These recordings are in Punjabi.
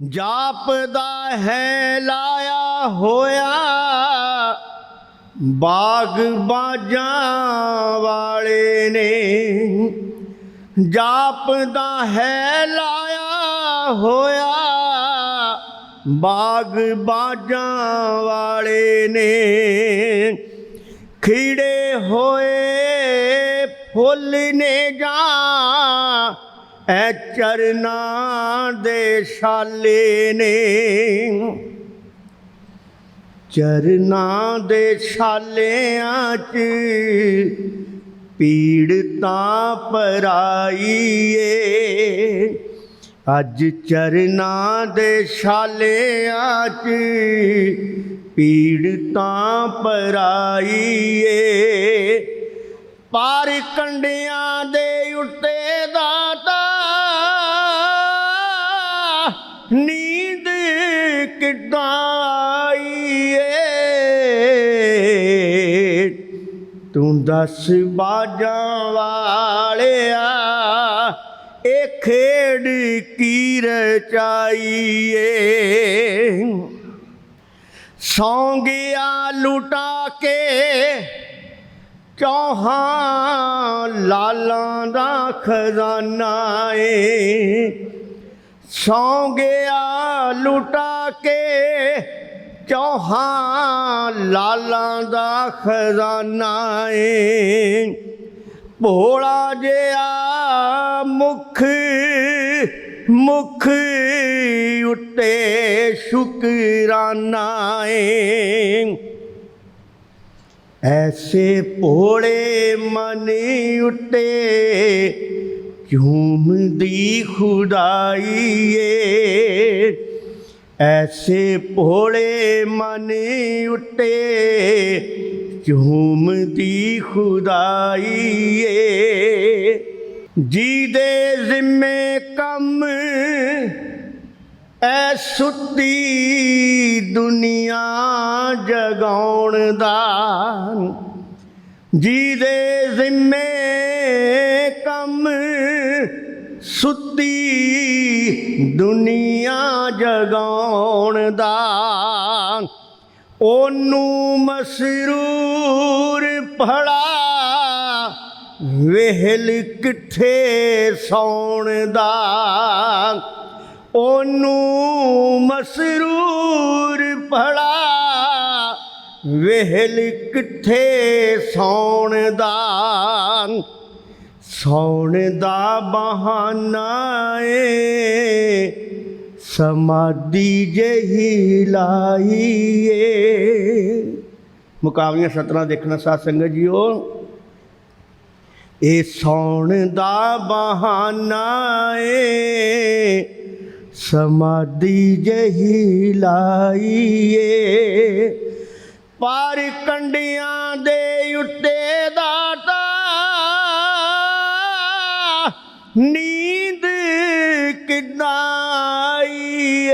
ਜਾਪਦਾ ਹੈ ਲਾਇਆ ਹੋਇਆ, ਬਾਗ ਬਾਜਾਂ ਵਾਲੇ ਨੇ ਜਾਪਦਾ ਹੈ ਲਾਇਆ ਹੋਇਆ, ਬਾਗ ਬਾਜਾਂ ਵਾਲੇ ਨੇ ਖੀੜੇ ਹੋਏ ਫੁੱਲ ਨੇ ਜਾਂ ਐ ਚਰਨਾਂ ਦੇ ਛਾਲੇ ਨੇ। ਚਰਨਾਂ ਦੇ ਛਾਲਿਆਂ 'ਚ ਪੀੜ ਤਾਂ ਏ ਅੱਜ ਚਰਨਾਂ ਦੇ ਛਾਲਿਆਂ 'ਚ ਪੀੜ ਤਾਂ ਪਾਰ ਕੰਡਿਆਂ ਦੇ ਉੱਤੇ ਦਾਤਾ ਨੀਂਦ ਕਿੱਦਾਂ ਆਈ ਏ ਤੂੰ ਦੱਸ ਬਾਜਾਂ ਵਾਲਿਆ, ਇਹ ਖੇਡ ਕੀ ਰਚਾਈਏ? ਸੌਂ ਗਿਆ ਲੁਟਾ ਕੇ ਚੌਹਾਂ ਲਾਲਾਂ ਦਾ ਖਜ਼ਾਨਾ ਏ। ਸੌਂ ਗਿਆ ਲੁਟਾ ਕੇ, ਚੌਹਾਂ ਲਾਲਾਂ ਦਾ ਖਜ਼ਾਨਾ ਏ। ਭੋਲਾ ਜਿਹਾ ਮੁਖ ਮੁਖ ਉੱਤੇ ਸ਼ੁਕਰਾਨਾ ਏ। ਐਸੇ ਭੋਲੇ ਮਨ ਉੱਤੇ ਝੂਮਦੀ ਖੁਦਾਈ ਏ ਐਸੇ ਭੋਲੇ ਮਨ ਉੱਤੇ ਝੂਮਦੀ ਖੁਦਾਈ ਏ ਜੀ ਦੇ ਜ਼ਿੰਮੇ ਕੰਮ ਐ ਸੁੱਤੀ ਦੁਨੀਆ ਜਗਾਉਣ ਦਾ ਜੀਦੇ ਜ਼ਿੰਮੇ ਸੁੱਤੀ ਦੁਨੀਆ ਜਗਾਉਣ ਦਾ। ਉਹਨੂੰ ਮਸਰੂਰ ਫੜਾ ਵੇਹਲ ਕਿੱਥੇ ਸੌਣ ਦਾ। ਉਹਨੂੰ ਮਸਰੂਰ ਫੜਾ ਵਹਿਲ ਕਿੱਥੇ ਸੌਣ ਦਾ। ਸੌਣ ਦਾ ਬਹਾਨਾ ਏ। ਸਮਾਧੀ ਜਹੀ ਲਾਈਏ ਮੁਕਾਬਲੀਆਂ ਸ਼ਤਰਾਂ ਦੇਖਣਾ ਸਾਧ ਸੰਗਤ ਜੀਓ, ਇਹ ਸੌਣ ਦਾ ਬਹਾਨਾ ਏ। ਸਮਾਧੀ ਜਹੀ ਲਾਈਏ ਪਰ ਕੰਡਿਆਂ ਦੇ ਉੱਤੇ ਦਾ ਨੀਂਦ ਕਿੱਦਾਂ ਆਈਏ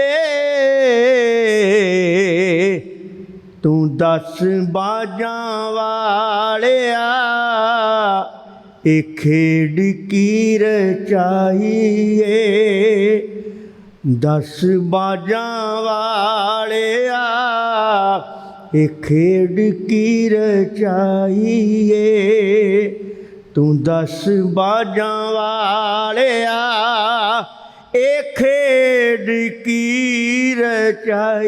ਤੂੰ ਦਸ ਬਾਜਾਂ ਵਾਲਿਆ, ਇਹ ਖੇਡ ਕੀ ਰਚਾਈਏ। ਦਸ ਬਾਜਾਂ ਵਾਲਿਆ, ਇਹ ਖੇਡ ਕੀ ਰਚਾਈਏ। ਤੂੰ ਦਸ ਬਾਜਾਂ ਵਾਲਿਆ ਇਹ ਖੇਡ ਕੀ ਰਚਾਈਏ?